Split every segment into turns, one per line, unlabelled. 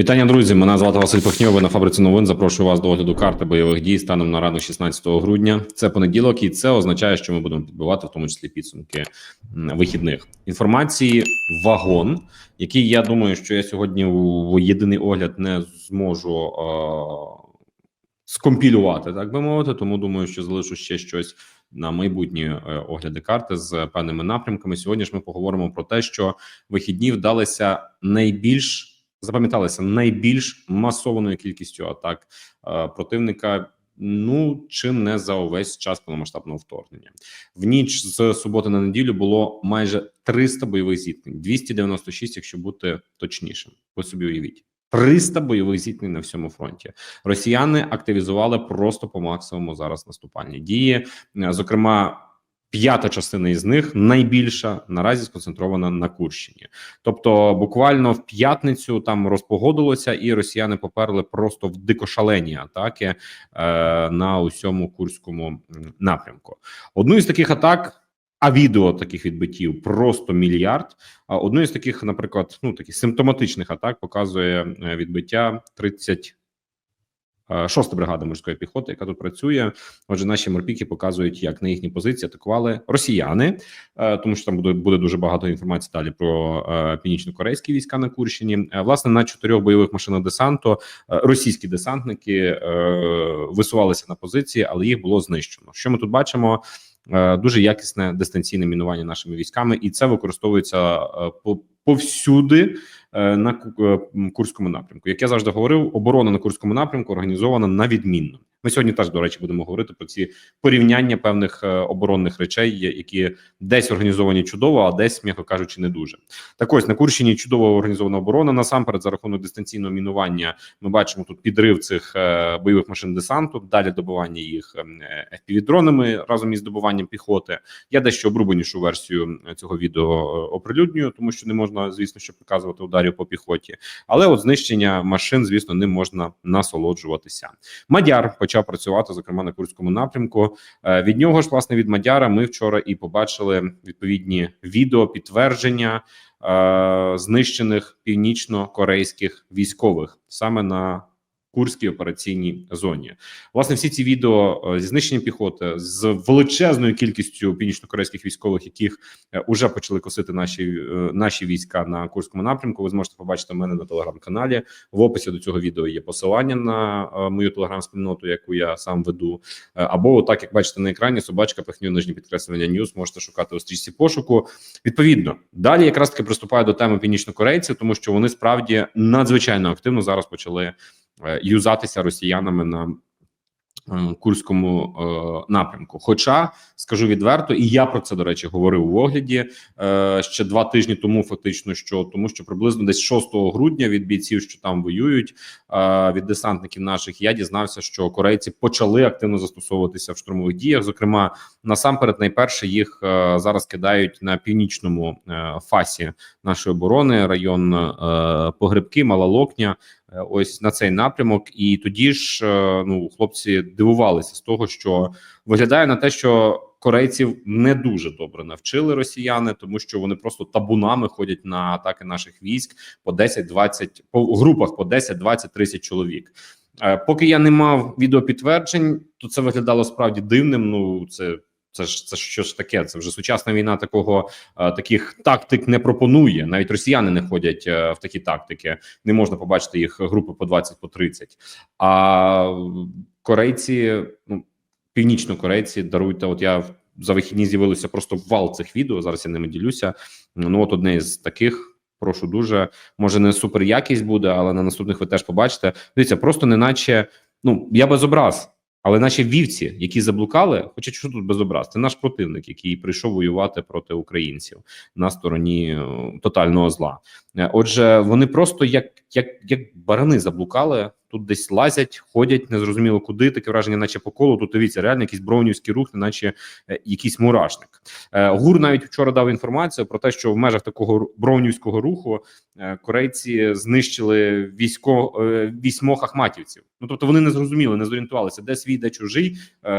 Вітання, друзі. Мене звати Василь Пахньов. Ви на фабриці новин. Запрошую вас до огляду карти бойових дій станом на ранок 16 грудня. Це понеділок, і це означає, що ми будемо підбивати в тому числі підсумки вихідних інформації. Вагон, який я думаю, що я сьогодні у єдиний огляд не зможу е- скомпілювати, так би мовити. Тому думаю, що залишу ще щось на майбутні е, огляди карти з певними напрямками. Сьогодні ж ми поговоримо про те, що вихідні вдалися найбільш запам'яталися найбільш масованою кількістю атак е, противника. Ну чи не за увесь час повномасштабного вторгнення в ніч з суботи на неділю було майже 300 бойових зіткнень, 296, якщо бути точнішим. Ви собі уявіть. 300 бойових зіткнень на всьому фронті. Росіяни активізували просто по максимуму зараз наступальні дії. Е, Зокрема, п'ята частина із них найбільша наразі сконцентрована на Курщині. Тобто, буквально в п'ятницю там розпогодилося, і росіяни поперли просто в дикошалені атаки е, на усьому курському напрямку. Одну із таких атак. А відео таких відбиттів просто мільярд. Одну із таких, наприклад, ну таких симптоматичних атак показує е, відбиття 30 Шоста бригада морської піхоти, яка тут працює. Отже, наші морпіки показують, як на їхні позиції атакували росіяни, е, тому що там буде буде дуже багато інформації далі про е, північно-корейські війська на Курщині. Е, Власне, на чотирьох бойових машинах десанту е, російські десантники е, висувалися на позиції, але їх було знищено. Що ми тут бачимо? Е, Дуже якісне дистанційне мінування нашими військами, і це використовується е, по повсюди е, на Ку- е, Курському напрямку. Як я завжди говорив, оборона на Курському напрямку організована на відмінно. Ми сьогодні теж, до речі, будемо говорити про ці порівняння певних е, оборонних речей, які десь організовані чудово, а десь, м'яко кажучи, не дуже. Так ось на Курщині чудово організована оборона. Насамперед, за рахунок дистанційного мінування, ми бачимо тут підрив цих е, бойових машин десанту, далі добування їх е, FPV-дронами разом із добуванням піхоти. Я дещо обрубанішу версію е, цього відео е, оприлюднюю, тому що не можна, звісно, що показувати ударів по піхоті. Але от знищення машин, звісно, ним можна насолоджуватися. Мадяр почав працювати, зокрема на Курському напрямку. Е, Від нього ж, власне, від Мадяра, ми вчора і побачили відповідні відео підтвердження е, знищених північно-корейських військових саме на Курській операційній зоні. Власне, всі ці відео е, зі знищенням піхоти з величезною кількістю північно-корейських військових, яких вже почали косити наші е, наші війська на Курському напрямку. Ви зможете побачити мене на телеграм-каналі. В описі до цього відео є посилання на е, мою телеграм-спільноту, яку я сам веду. Е, Або так як бачите на екрані, собачка пихню нижні підкреслення Ньюс. Можете шукати у стрічці пошуку. Відповідно, далі якраз таки приступаю до теми північнокорейців, тому що вони справді надзвичайно активно зараз почали е, юзатися росіянами на е, Курському е, напрямку. Хоча скажу відверто, і я про це до речі говорив у огляді е, ще два тижні тому. Фактично, що тому, що приблизно десь 6 грудня від бійців, що там воюють, е, від десантників наших, я дізнався, що корейці почали активно застосовуватися в штурмових діях. Зокрема, насамперед, найперше їх е, зараз кидають на північному е, фасі нашої оборони, район е, Погребки, Мала Локня. Е, Ось на цей напрямок, і тоді ж е, ну хлопці дивувалися з того, що виглядає на те, що корейців не дуже добре навчили росіяни, тому що вони просто табунами ходять на атаки наших військ по 10-20, по групах по 10, 20, 30 чоловік. Е, Поки я не мав відеопідтверджень, то це виглядало справді дивним. Ну це. Це ж це ж що ж таке? Це вже сучасна війна. Такого е, таких тактик не пропонує. Навіть росіяни не ходять е, в такі тактики. Не можна побачити їх групи по 20, по 30. А корейці, ну північно-корейці, даруйте. От я за вихідні з'явилося просто вал цих відео. Зараз я ними ділюся. Ну от одне з таких. Прошу дуже, може не супер якість буде, але на наступних ви теж побачите. Дивіться, просто неначе ну я без образ. Але наші вівці, які заблукали, хоча що тут без образ, це наш противник, який прийшов воювати проти українців на стороні е, тотального зла. Е, Отже, вони просто як, як, як барани заблукали тут десь лазять, ходять, незрозуміло куди. Таке враження, наче по колу. Тут дивіться, реально якийсь броунівський рух, неначе е, якийсь мурашник. Е, Гур навіть вчора дав інформацію про те, що в межах такого броунівського руху е, корейці знищили військо вісьмох ахматівців. Ну тобто вони не зрозуміли, не зорієнтувалися, де свій, де чужий,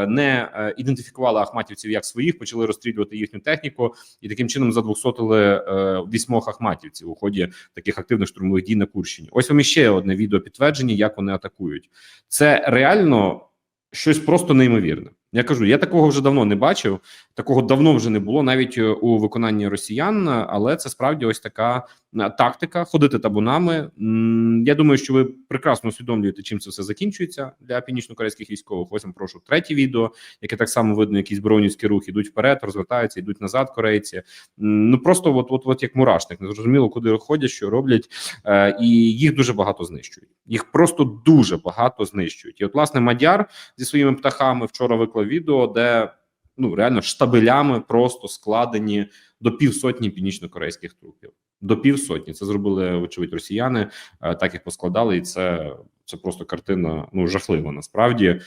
не ідентифікували ахматівців як своїх, почали розстрілювати їхню техніку і таким чином задвохсотили вісьмох ахматівців у ході таких активних штурмових дій на Курщині. Ось вам іще одне відео підтвердження, як вони атакують. Це реально щось просто неймовірне. Я кажу, я такого вже давно не бачив, такого давно вже не було, навіть е, у виконанні росіян. Але це справді ось така тактика ходити табунами. Я думаю, що ви прекрасно усвідомлюєте, чим це все закінчується для північно-корейських військових. Ось вам прошу третє відео, яке так само видно, якісь бронівські рухи йдуть вперед, розвертаються, йдуть назад. Корейці ну просто от, от, от як мурашник, не зрозуміло, куди ходять, що роблять, е, і їх дуже багато знищують. Їх просто дуже багато знищують. І от власне Мадяр зі своїми птахами вчора виклав відео, де ну реально штабелями просто складені до півсотні північно-корейських трупів. До півсотні це зробили вочевидь росіяни. е, Так їх поскладали, і це, це просто картина ну жахлива. Насправді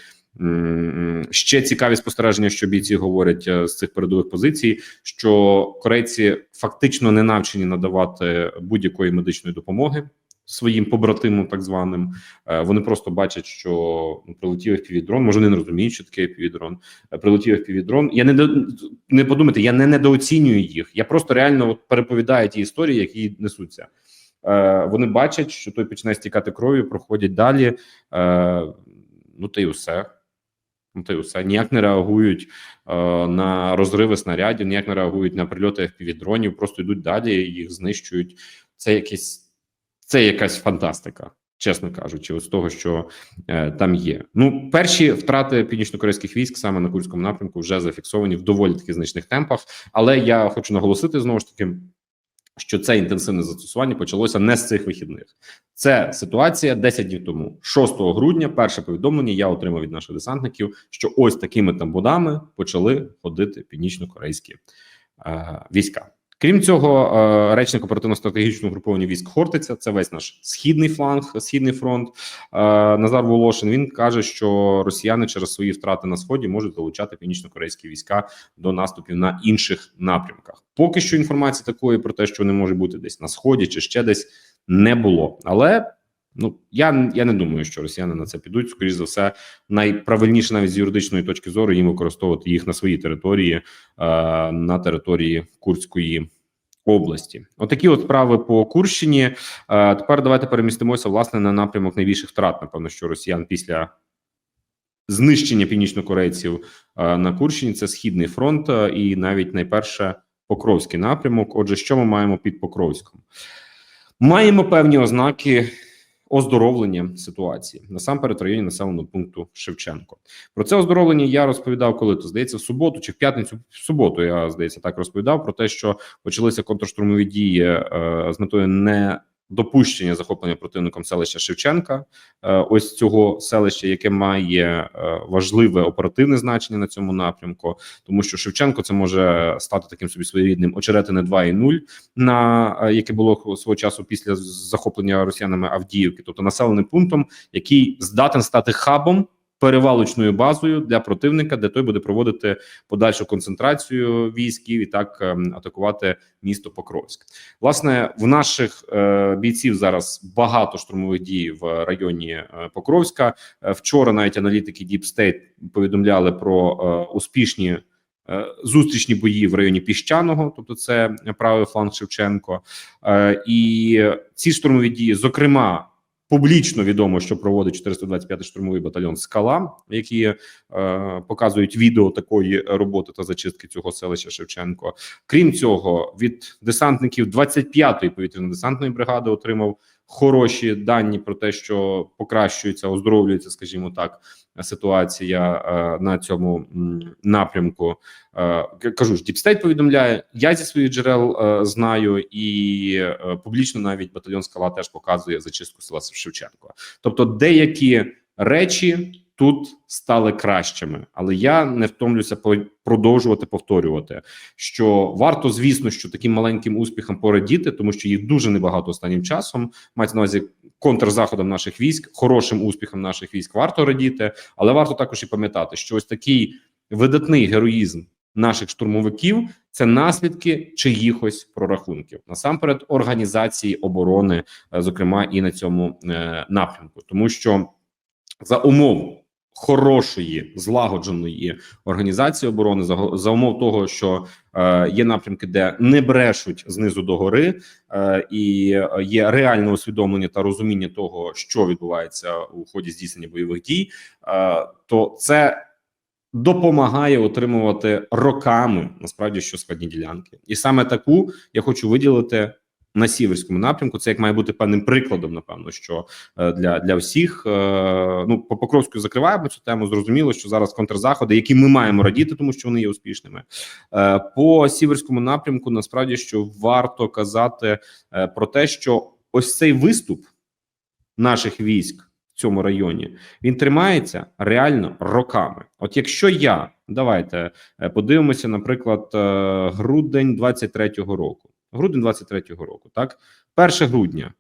ще цікаві спостереження, що бійці говорять е, з цих передових позицій, що корейці фактично не навчені надавати будь-якої медичної допомоги своїм побратимам, так званим. Е, Вони просто бачать, що ну, прилетів FPV-дрон, може вони не розуміють, що таке FPV-дрон. Е, Прилетів FPV-дрон. Я не не подумайте, я не недооцінюю їх. Я просто реально от переповідаю ті історії, які несуться. Е, Вони бачать, що той починає стікати кров'ю, проходять далі. Ну та й усе. Ну, та й усе ніяк не реагують е, на розриви снарядів, ніяк не реагують на прильоти FPV-дронів, просто йдуть далі, їх знищують. Це якесь це якась фантастика, чесно кажучи, з того, що е, там є. Ну, перші втрати північно-корейських військ саме на Курському напрямку вже зафіксовані в доволі таки значних темпах. Але я хочу наголосити знову ж таки. Що це інтенсивне застосування почалося не з цих вихідних. Це ситуація 10 днів тому, 6 грудня. Перше повідомлення я отримав від наших десантників, що ось такими там будами почали ходити північно-корейські е, війська. Крім цього, е, речник оперативно-стратегічного груповання військ Хортиця, це весь наш східний фланг, східний фронт. Е, Назар Волошин він каже, що росіяни через свої втрати на сході можуть залучати північно-корейські війська до наступів на інших напрямках. Поки що інформації такої про те, що вони можуть бути десь на сході чи ще десь не було. Але ну я, я не думаю, що росіяни на це підуть. Скоріше за все, найправильніше навіть з юридичної точки зору їм використовувати їх на своїй території, е, на території Курської. Області, отакі от справи по Курщині. Е, тепер давайте перемістимося власне на напрямок найбільших втрат. Напевно, що росіян після знищення північнокорейців е, на Курщині це східний фронт, е, і навіть найперше Покровський напрямок. Отже, що ми маємо під Покровськом? Маємо певні ознаки оздоровлення ситуації насамперед в районі населеного пункту Шевченко. Про це оздоровлення я розповідав, коли то здається, в суботу чи в п'ятницю. В суботу я здається так розповідав про те, що почалися контрштурмові дії е, з метою не допущення захоплення противником селища Шевченка. Е, ось цього селища, яке має е, важливе оперативне значення на цьому напрямку, тому що Шевченко це може стати таким собі своєрідним очеретине 2.0, на е, яке було свого часу після захоплення росіянами Авдіївки, тобто населеним пунктом, який здатен стати хабом. Перевалочною базою для противника, де той буде проводити подальшу концентрацію військів і так ем, атакувати місто Покровськ. Власне, в наших е, бійців зараз багато штурмових дій в районі е, Покровська. Е, вчора навіть аналітики Deep State повідомляли про успішні зустрічні бої в районі Піщаного, тобто це правий фланг Шевченко. І ці штурмові дії, зокрема. Публічно відомо, що проводить 425-й штурмовий батальйон Скала, які е, показують відео такої роботи та зачистки цього селища Шевченко. Крім цього, від десантників 25-ї повітряно-десантної бригади отримав хороші дані про те, що покращується, оздоровлюється, скажімо так, ситуація е, на цьому напрямку. Е, кажу ж, Діпстейт повідомляє. Я зі своїх джерел е, знаю, і е, публічно навіть батальйон Скала теж показує зачистку села Шевченко. Тобто, деякі речі тут стали кращими, але я не втомлюся продовжувати повторювати, що варто, звісно, що таким маленьким успіхам порадіти, тому що їх дуже небагато останнім часом. Мається на увазі контрзаходом наших військ, хорошим успіхом наших військ варто радіти, але варто також і пам'ятати, що ось такий видатний героїзм наших штурмовиків це наслідки чиїхось прорахунків насамперед організації оборони, е, зокрема і на цьому е, напрямку, тому що за умов хорошої злагодженої організації оборони, за, за умов того, що е, є напрямки, де не брешуть знизу до гори, е, і є реальне усвідомлення та розуміння того, що відбувається у ході здійснення бойових дій, е, то це допомагає отримувати роками насправді що складні ділянки, і саме таку я хочу виділити на сіверському напрямку. Це як має бути певним прикладом, напевно, що е, для для всіх е, ну по Покровську закриваємо цю тему. Зрозуміло, що зараз контрзаходи, які ми маємо радіти, тому що вони є успішними. Е, По сіверському напрямку насправді що варто казати про те, що ось цей виступ наших військ в цьому районі він тримається реально роками. От якщо я давайте подивимося, наприклад, грудень 23-го року. Грудень 23-го року, так 1 грудня,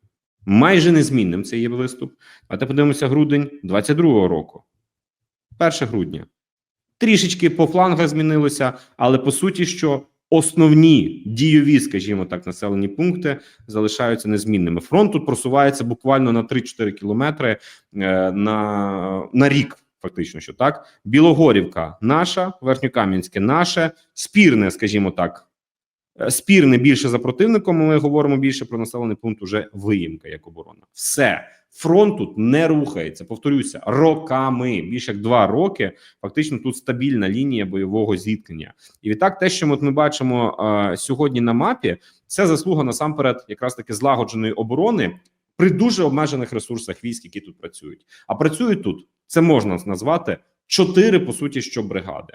майже незмінним це є виступ. Давайте подивимося грудень 22-го року. 1 грудня. Трішечки по флангах змінилося, але по суті, що основні дійові, скажімо так, населені пункти залишаються незмінними. Фронт тут просувається буквально на 3-4 кілометри е, на, на рік. Фактично, що так, Білогорівка наша, Верхньокам'янське наше, спірне, скажімо так, спірне більше за противником. Ми говоримо більше про населений пункт уже виїмка як оборона. Все фронт тут не рухається. Повторюся, роками більше як два роки. Фактично тут стабільна лінія бойового зіткнення. І відтак, те, що ми бачимо е, сьогодні на мапі, це заслуга насамперед, якраз таки злагодженої оборони при дуже обмежених ресурсах військ, які тут працюють. А працюють тут це можна назвати чотири по суті, що бригади.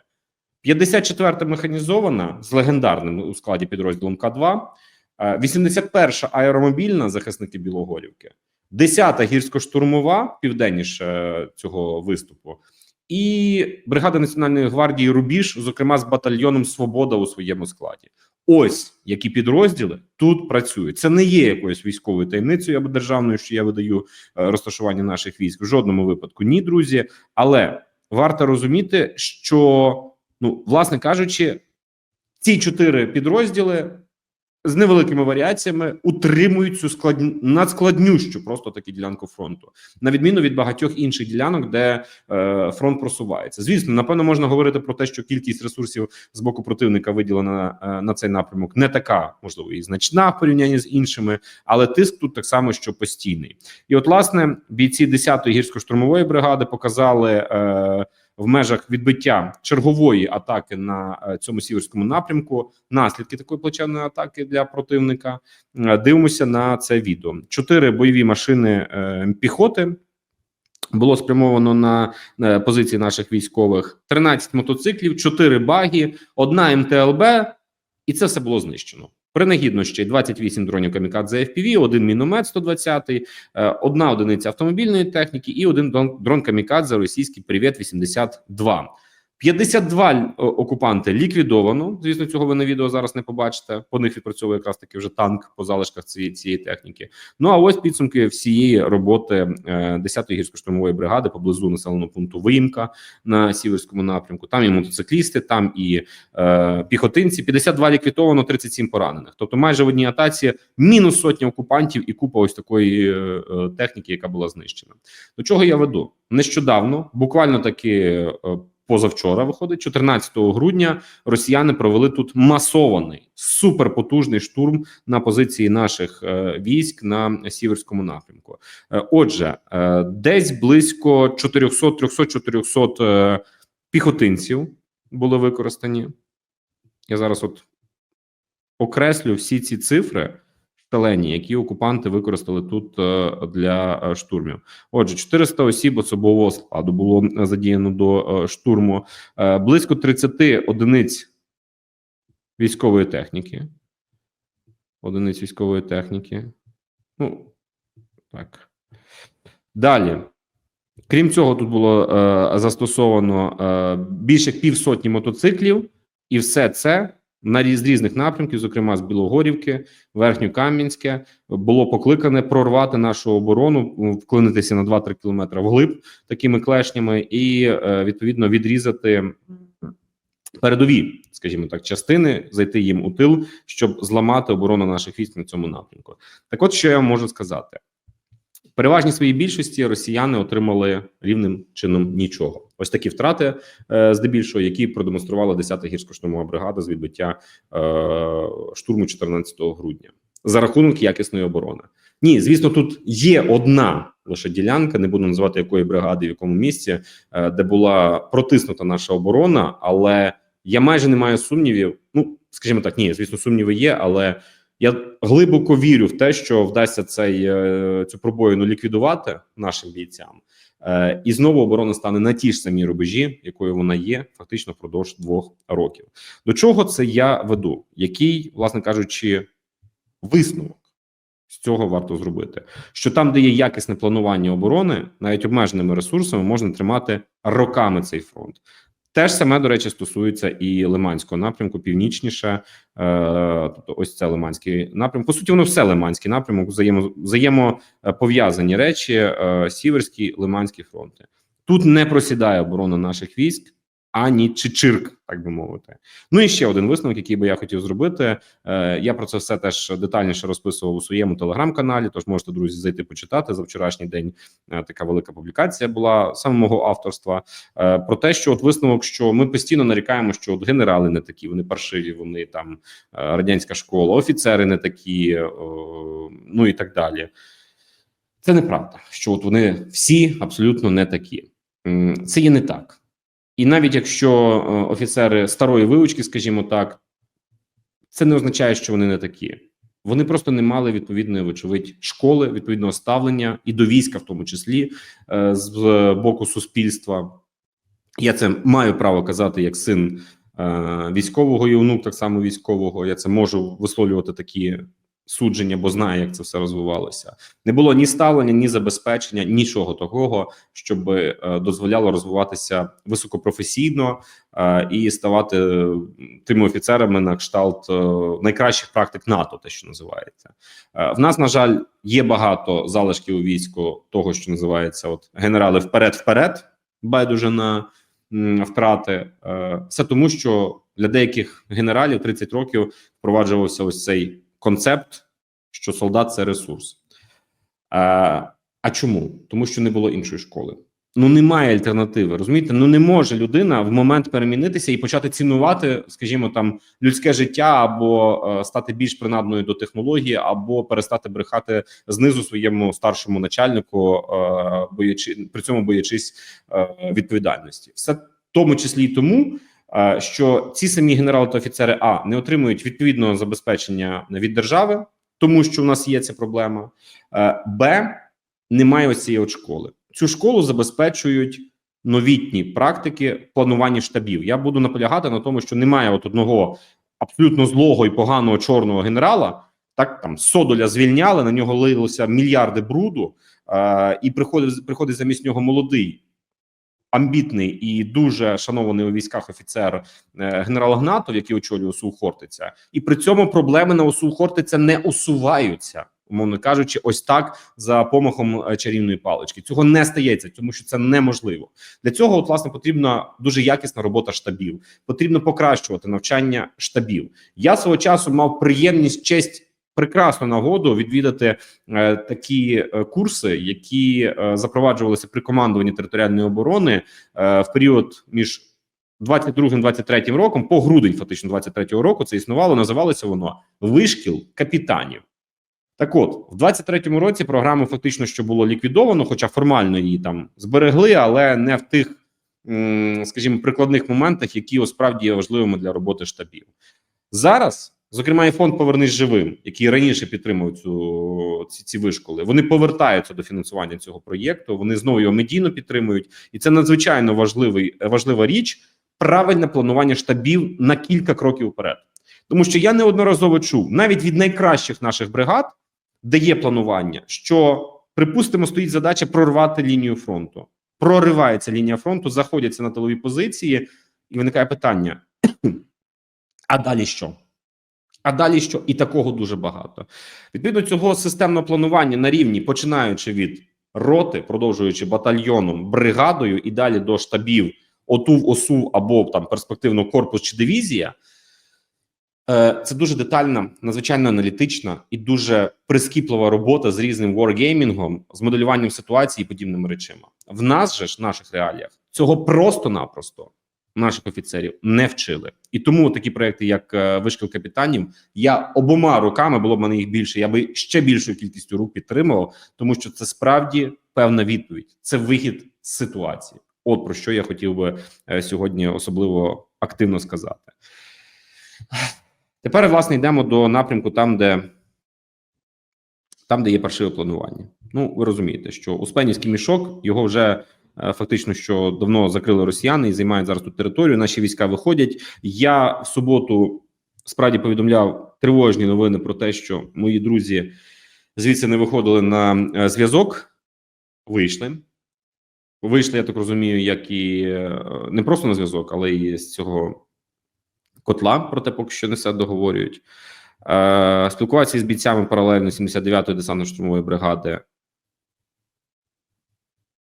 54-та механізована з легендарним у складі підрозділом К2, 81-ша аеромобільна захисники Білогорівки, 10-та гірсько-штурмова південніше цього виступу, і бригада Національної гвардії Рубіж, зокрема з батальйоном Свобода у своєму складі. Ось які підрозділи тут працюють. Це не є якоюсь військовою таємницею або державною, що я видаю е, розташування наших військ в жодному випадку. Ні, друзі, але варто розуміти, що ну, власне кажучи, ці чотири підрозділи з невеликими варіаціями утримують цю складню надскладнющу просто таки ділянку фронту, на відміну від багатьох інших ділянок, де е, фронт просувається. Звісно, напевно, можна говорити про те, що кількість ресурсів з боку противника виділена е, на цей напрямок не така, можливо, і значна в порівнянні з іншими, але тиск тут так само, що постійний. І, от, власне, бійці 10-ї гірсько-штурмової бригади показали. Е, в межах відбиття чергової атаки на е, цьому сіверському напрямку, наслідки такої плачевної атаки для противника. Е, Дивимося на це відео. Чотири бойові машини е, піхоти. Було спрямовано на позиції наших військових 13 мотоциклів, 4 баги, одна МТЛБ, і це все було знищено. Принагідно ще й 28 дронів камікадзе FPV, один міномет 120, е, одна одиниця автомобільної техніки і один дрон камікадзе російський Привіт 82. 52 окупанти ліквідовано. Звісно, цього ви на відео зараз не побачите. По них відпрацьовує якраз таки вже танк по залишках цієї цієї техніки. Ну а ось підсумки всієї роботи 10-ї гірсько-штурмової бригади поблизу населеного пункту Виїмка на сіверському напрямку. Там і мотоциклісти, там і е, піхотинці. 52 ліквідовано, 37 поранених. Тобто, майже в одній атаці мінус сотня окупантів і купа ось такої е, техніки, яка була знищена. До чого я веду нещодавно, буквально таки. Е, позавчора виходить 14 грудня. Росіяни провели тут масований суперпотужний штурм на позиції наших е, військ на сіверському напрямку. Е, отже, е, десь близько 400 300 400 е, піхотинців були використані. Я зараз от окреслю всі ці цифри шалені, які окупанти використали тут е, для е, штурмів. Отже, 400 осіб особового складу було задіяно до е, штурму, близько 30 одиниць військової техніки. Одиниць військової техніки. Ну так. Далі. Крім цього, тут було е, застосовано е, більше півсотні мотоциклів, і все це на з різних напрямків, зокрема з Білогорівки, Верхньокам'янське, було покликане прорвати нашу оборону, вклинитися на 2-3 кілометри вглиб такими клешнями, і е, відповідно відрізати передові, скажімо так, частини, зайти їм у тил, щоб зламати оборону наших військ на цьому напрямку. Так, от що я можу сказати. В переважній своїй більшості росіяни отримали рівним чином нічого. Ось такі втрати, е, здебільшого, які продемонструвала 10-та гірсько-штурмова бригада з відбиття е, штурму 14 грудня за рахунок якісної оборони. Ні, звісно, тут є одна лише ділянка, не буду називати якої бригади, в якому місці, е, де була протиснута наша оборона, але я майже не маю сумнівів. Ну, скажімо так, ні, звісно, сумніви є, але я глибоко вірю в те, що вдасться цей е, цю пробоїну ліквідувати нашим бійцям, Е, і знову оборона стане на ті ж самі рубежі, якою вона є, фактично впродовж двох років. До чого це я веду? Який, власне кажучи, висновок з цього варто зробити? Що там, де є якісне планування оборони, навіть обмеженими ресурсами, можна тримати роками цей фронт. Те ж саме, до речі, стосується і Лиманського напрямку, північніше, е, тобто ось це Лиманський напрямок. По суті, воно все Лиманський напрямок, взаємо, взаємопов'язані речі, е, Сіверський, Лиманський фронти. Тут не просідає оборона наших військ, ані чичирк, так би мовити. Ну і ще один висновок, який би я хотів зробити. Е, я про це все теж детальніше розписував у своєму телеграм-каналі. Тож можете друзі зайти почитати за вчорашній день. е, Така велика публікація була саме мого авторства. Е, про те, що от висновок, що ми постійно нарікаємо, що от генерали не такі, вони паршиві, вони там радянська школа, офіцери не такі, ну і так далі. Це неправда, що от вони всі абсолютно не такі. Це є не так. І навіть якщо е, офіцери старої вивучки, скажімо так, це не означає, що вони не такі. Вони просто не мали відповідної, вочевидь, школи, відповідного ставлення і до війська, в тому числі е, з боку суспільства. Я це маю право казати як син е, військового і онук, так само військового. Я це можу висловлювати такі судження, бо знаю, як це все розвивалося. Не було ні ставлення, ні забезпечення, нічого такого, щоб е, дозволяло розвиватися високопрофесійно е, і ставати е, тими офіцерами на кшталт е, найкращих практик НАТО, те, що називається. Е, в нас, на жаль, є багато залишків у війську того, що називається от генерали вперед-вперед, байдуже на м, втрати. Е, Все тому, що для деяких генералів 30 років впроваджувався ось цей концепт, що солдат це ресурс. А, а чому? Тому що не було іншої школи. Ну немає альтернативи. Розумієте? Ну не може людина в момент перемінитися і почати цінувати, скажімо, там людське життя, або е, стати більш принадною до технології, або перестати брехати знизу своєму старшому начальнику, е, боячи при цьому боячись е, відповідальності. Все в тому числі і тому. Е, Що ці самі генерали та офіцери а не отримують відповідного забезпечення від держави, тому що в нас є ця проблема. Е, Б немає ось цієї от школи. Цю школу забезпечують новітні практики планування штабів. Я буду наполягати на тому, що немає от одного абсолютно злого і поганого чорного генерала. Так там Содоля звільняли, на нього лилося мільярди бруду, е, і приходить приходить замість нього молодий. Амбітний і дуже шанований у військах офіцер е, генерал Гнатов, який очолює ОСУ Хортиця, і при цьому проблеми на ОСУ Хортиця не усуваються, умовно кажучи, ось так за помахом е, чарівної палички. Цього не стається, тому що це неможливо. Для цього от, власне потрібна дуже якісна робота штабів. Потрібно покращувати навчання штабів. Я свого часу мав приємність честь. Прекрасну нагоду відвідати е, такі е, курси, які е, запроваджувалися при командуванні територіальної оборони в період між 22-23 роком, по грудень, фактично 23-го року, це існувало. Називалося воно вишкіл капітанів. Так, от в 23-му році програму фактично що було ліквідовано, хоча формально її там зберегли, але не в тих, скажімо, прикладних моментах, які осправді є важливими для роботи штабів. Зараз, зокрема, і фонд Повернись живим, який раніше підтримував цю ці, ці вишколи. Вони повертаються до фінансування цього проєкту. Вони знову його медійно підтримують, і це надзвичайно важливий важлива річ. Правильне планування штабів на кілька кроків вперед, тому що я неодноразово чув навіть від найкращих наших бригад, де є планування, що припустимо, стоїть задача прорвати лінію фронту. проривається лінія фронту, заходяться на тилові позиції, і виникає питання: а далі що? А далі що? І такого дуже багато. Відповідно цього системного планування на рівні, починаючи від роти, продовжуючи батальйоном, бригадою і далі до штабів ОТУВ, ОСУ або там перспективно корпус чи дивізія. Е, Це дуже детальна, надзвичайно аналітична і дуже прискіплива робота з різним wargaming, з моделюванням ситуації і подібними речами. В нас же ж, в наших реаліях, цього просто-напросто наших офіцерів не вчили. І тому такі проекти, як е, вишкіл капітанів, я обома руками було б мене їх більше. Я би ще більшою кількістю рук підтримував, тому що це справді певна відповідь. Це вихід з ситуації. От про що я хотів би е, сьогодні особливо активно сказати. Тепер, власне, йдемо до напрямку, там, де там, де є паршиве планування. Ну, ви розумієте, що Успенівський мішок його вже фактично що давно закрили росіяни і займають зараз тут територію. Наші війська виходять. Я в суботу справді повідомляв тривожні новини про те, що мої друзі звідси не виходили на е, зв'язок. Вийшли. Вийшли, я так розумію, як і е, не просто на зв'язок, але і з цього котла, проте поки що не все договорюють. Е, Спілкуватися з бійцями паралельно 79-ї десантно-штурмової бригади.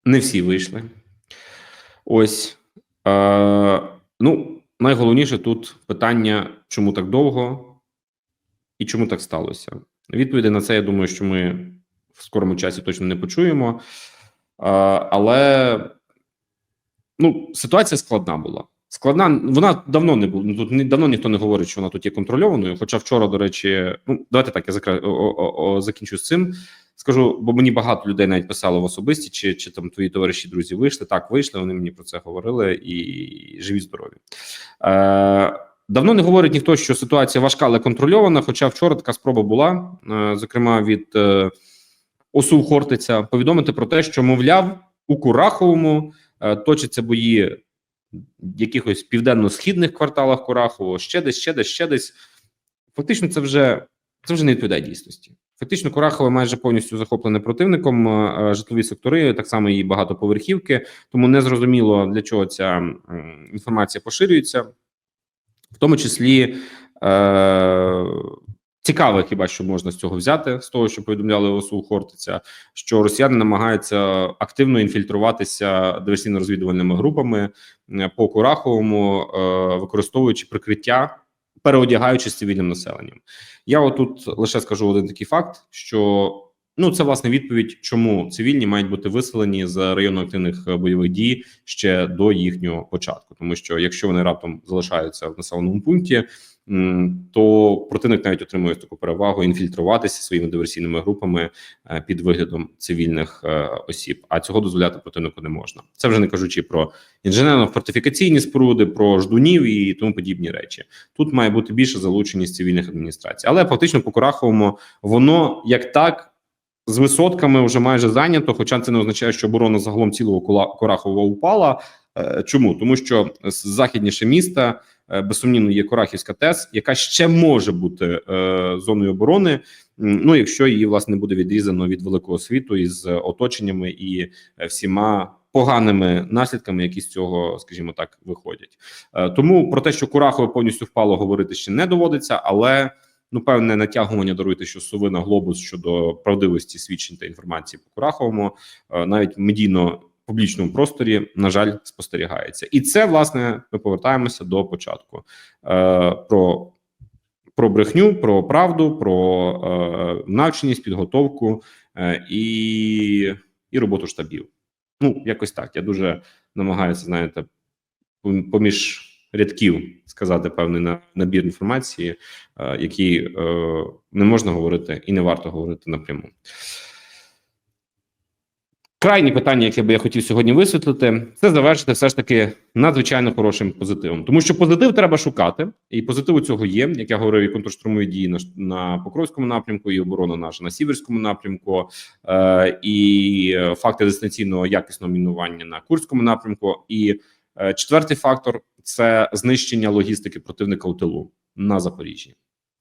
Не всі вийшли. Ось. Е, ну, найголовніше тут питання, чому так довго і чому так сталося. Відповіді на це, я думаю, що ми в скорому часі точно не почуємо. Е, але ну, ситуація складна була. Складна, вона давно не була. Ну, тут давно ніхто не говорить, що вона тут є контрольованою. Хоча вчора, до речі, ну давайте так, я закра... закінчу з цим. Скажу, бо мені багато людей навіть писало в особисті, чи, чи там твої товариші, друзі вийшли. Так, вийшли. Вони мені про це говорили і живі здорові. Е, давно не говорить ніхто, що ситуація важка, але контрольована. Хоча вчора така спроба була, е, зокрема від е, ОСУ Хортиця, повідомити про те, що мовляв у Кураховому е, точаться бої якихось південно-східних кварталах Курахово, ще десь, ще десь, ще десь. Фактично, це вже це вже не відповідає дійсності. Фактично, Курахове майже повністю захоплене противником. е, Житлові сектори, так само і багатоповерхівки. Тому не зрозуміло для чого ця інформація поширюється, в тому числі. Е- Цікаво, хіба що можна з цього взяти з того, що повідомляли ОСУ Хортиця, що росіяни намагаються активно інфільтруватися диверсійно-розвідувальними групами е, по Кураховому, е, використовуючи прикриття, переодягаючись цивільним населенням. Я отут лише скажу один такий факт: що ну це власне відповідь, чому цивільні мають бути виселені з району активних е, бойових дій ще до їхнього початку, тому що якщо вони раптом залишаються в населеному пункті. То противник навіть отримує таку перевагу інфільтруватися своїми диверсійними групами е, під виглядом цивільних е, осіб. А цього дозволяти противнику не можна. Це вже не кажучи про інженерно-фортифікаційні споруди, про ждунів і тому подібні речі. Тут має бути більше залученість цивільних адміністрацій, але фактично по Кураховому воно як так. З висотками вже майже зайнято, хоча це не означає, що оборона загалом цілого Курахова упала. Е, Чому тому, що західніше міста е, безсумнівно є Курахівська ТЕС, яка ще може бути е, зоною оборони. Ну якщо її власне буде відрізано від великого світу із оточеннями і всіма поганими наслідками, які з цього, скажімо так, виходять. Тому про те, що Курахове повністю впало, говорити ще не доводиться, але ну певне натягування даруйте, що совина глобус щодо правдивості свідчень та інформації по Кураховому, е, навіть медійно публічному просторі, на жаль, спостерігається, і це власне ми повертаємося до початку е, про. Про брехню, про правду, про е, навченість, підготовку е, і, і роботу штабів. Ну, якось так. Я дуже намагаюся, знаєте, поміж рядків сказати певний на- набір інформації, е, який е, не можна говорити і не варто говорити напряму. Крайнє питання, яке би я хотів сьогодні висвітлити, це завершити все ж таки надзвичайно хорошим позитивом, тому що позитив треба шукати, і позитив у цього є. Як я говорив, і контрштурмові дії на, на Покровському напрямку, і оборона наша на Сіверському напрямку, е, і факти дистанційного якісного мінування на Курському напрямку. І четвертий фактор це знищення логістики противника у тилу на Запоріжжі.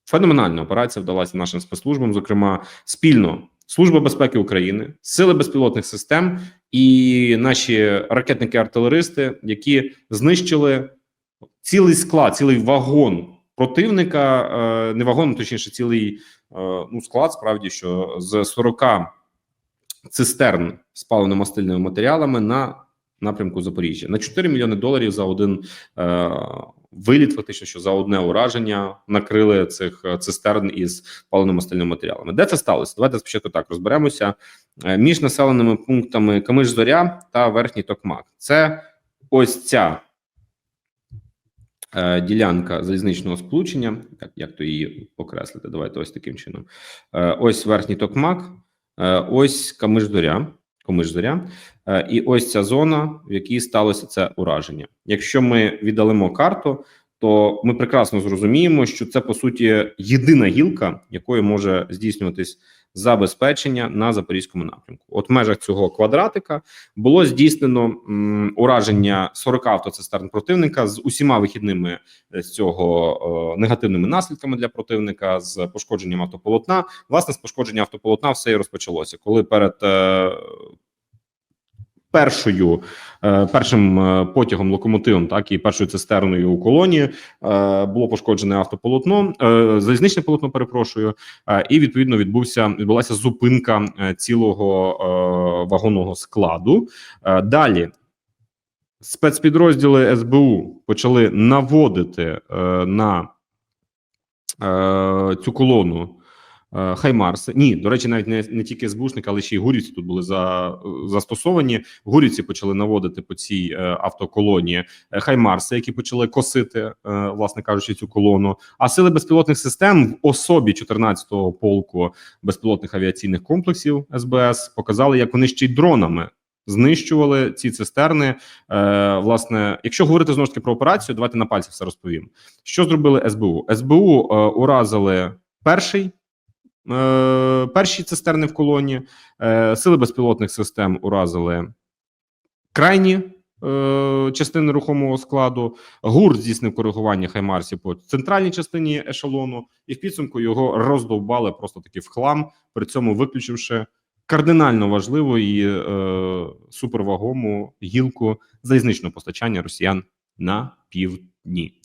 Феноменальна операція вдалася нашим спецслужбам, зокрема спільно Служба безпеки України, сили безпілотних систем і наші ракетники-артилеристи, які знищили цілий склад, цілий вагон противника, е, не вагон, точніше, цілий е, ну склад, справді що з 40 цистерн з паливно-мастильними матеріалами на напрямку Запоріжжя на 4 мільйони доларів за один е, виліт, фактично, що за одне ураження накрили цих е, цистерн із паливно-мастильними матеріалами. Де це сталося? Давайте спочатку так розберемося Е, між населеними пунктами Камиш-Зоря та Верхній Токмак. Це ось ця е, ділянка залізничного сполучення. Як, як то її окреслити? Давайте ось таким чином. Ось Верхній Токмак, ось Камиш-Зоря. Комиш-Зоря. Е, і ось ця зона, в якій сталося це ураження. Якщо ми віддалимо карту, то ми прекрасно зрозуміємо, що це по суті єдина гілка, якою може здійснюватись забезпечення на запорізькому напрямку. От в межах цього квадратика було здійснено м, ураження 40 автоцистерн противника з усіма вихідними е, з цього е, негативними наслідками для противника, з пошкодженням автополотна. Власне, з пошкодження автополотна все і розпочалося, коли перед е, першою е, першим е, потягом локомотивом, так і першою цистерною у колоні е, було пошкоджене автополотно, залізничне полотно. Перепрошую, і відповідно відбувся відбулася зупинка цілого вагонного складу. Далі. Спецпідрозділи СБУ почали наводити е, на е, цю колону Хаймарси. Ні, до речі, навіть не, не тільки СБУшники, але ще й гурівці тут були за, застосовані. Гурівці почали наводити по цій е, автоколоні е, Хаймарси, які почали косити, е, власне кажучи, цю колону. А сили безпілотних систем в особі 14-го полку безпілотних авіаційних комплексів СБС показали, як вони ще й дронами знищували ці цистерни. Е, власне, якщо говорити знову ж таки про операцію, давайте на пальці все розповім. Що зробили СБУ? СБУ е, уразили перший. Е, Перші цистерни в колоні, Е, сили безпілотних систем уразили крайні е, частини рухомого складу. ГУР здійснив коригування Хаймарсів по центральній частині ешелону, і в підсумку його роздовбали просто таки в хлам, при цьому виключивши кардинально важливу і е, супервагому гілку залізничного постачання росіян на півдні.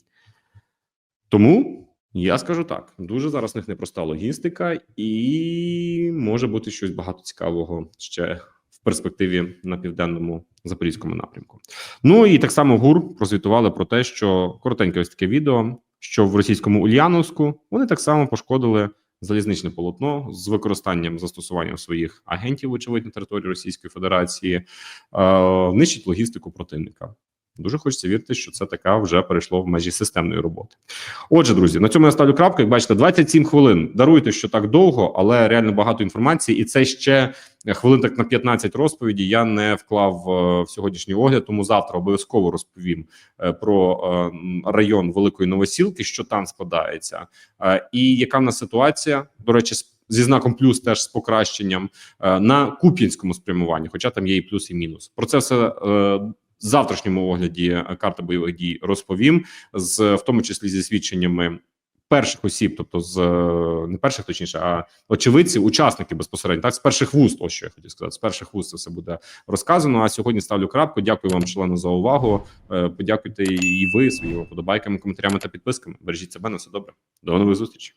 Тому я скажу так: дуже зараз в них непроста логістика, і може бути щось багато цікавого ще в перспективі на південному запорізькому напрямку. Ну і так само ГУР прозвітували про те, що коротеньке ось таке відео, що в російському Ульяновську вони так само пошкодили залізничне полотно з використанням застосуванням своїх агентів, очевидь, на території Російської Федерації, е, нищить логістику противника. Дуже хочеться вірити, що це така вже перейшло в межі системної роботи. Отже, друзі, на цьому я ставлю крапку. Як бачите, 27 хвилин. Даруйте, що так довго, але реально багато інформації, і це ще хвилин так на 15 розповіді. Я не вклав е, в сьогоднішній огляд, тому завтра обов'язково розповім е, про е, район Великої Новосілки, що там складається, і яка в нас ситуація. До речі, зі знаком плюс теж з покращенням на Куп'янському спрямуванні, хоча там є і плюс, і мінус. Про це все. Завтрашньому огляді е, карти бойових дій розповім, з в тому числі зі свідченнями перших осіб, тобто з е, не перших, точніше, а очевидців, учасників безпосередньо, так з перших вуст, ось що я хотів сказати, з перших вуст це все буде розказано. А сьогодні ставлю крапку. Дякую вам, члени, за увагу. Е, Подякуйте і ви своїми подобайками, коментарями та підписками. Бережіть себе на все добре. До нових зустрічей.